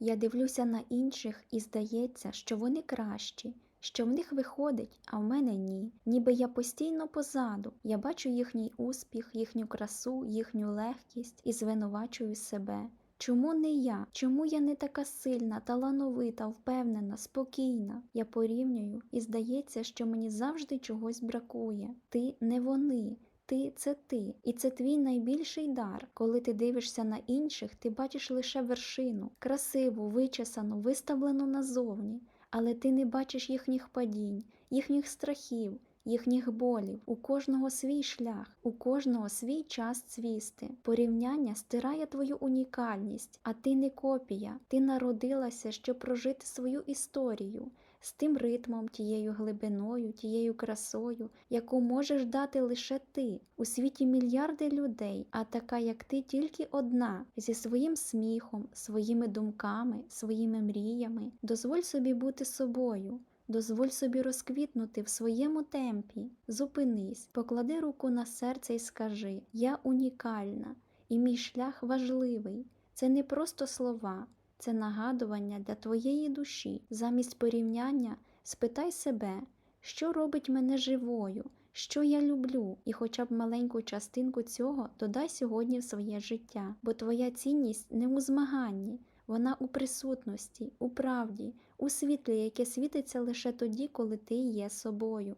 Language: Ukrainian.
Я дивлюся на інших і здається, що вони кращі, що в них виходить, а в мене ні. Ніби я постійно позаду. Я бачу їхній успіх, їхню красу, їхню легкість і звинувачую себе. Чому не я? Чому я не така сильна, талановита, впевнена, спокійна? Я порівнюю і здається, що мені завжди чогось бракує. Ти не вони. Ти це ти, і це твій найбільший дар. Коли ти дивишся на інших, ти бачиш лише вершину, красиву, вичесану, виставлену назовні, але ти не бачиш їхніх падінь, їхніх страхів, їхніх болів. У кожного свій шлях, у кожного свій час цвісти. Порівняння стирає твою унікальність, а ти не копія. Ти народилася, щоб прожити свою історію з тим ритмом, тією глибиною, тією красою, яку можеш дати лише ти. У світі мільярди людей, а така, як ти, тільки одна, зі своїм сміхом, своїми думками, своїми мріями. Дозволь собі бути собою. Дозволь собі розквітнути в своєму темпі. Зупинись, поклади руку на серце і скажи: Я унікальна, і мій шлях важливий. Це не просто слова, це нагадування для твоєї душі. Замість порівняння спитай себе, що робить мене живою, що я люблю, і хоча б маленьку частинку цього додай сьогодні в своє життя, бо твоя цінність не у змаганні. Вона у присутності, у правді, у світлі, яке світиться лише тоді, коли ти є собою.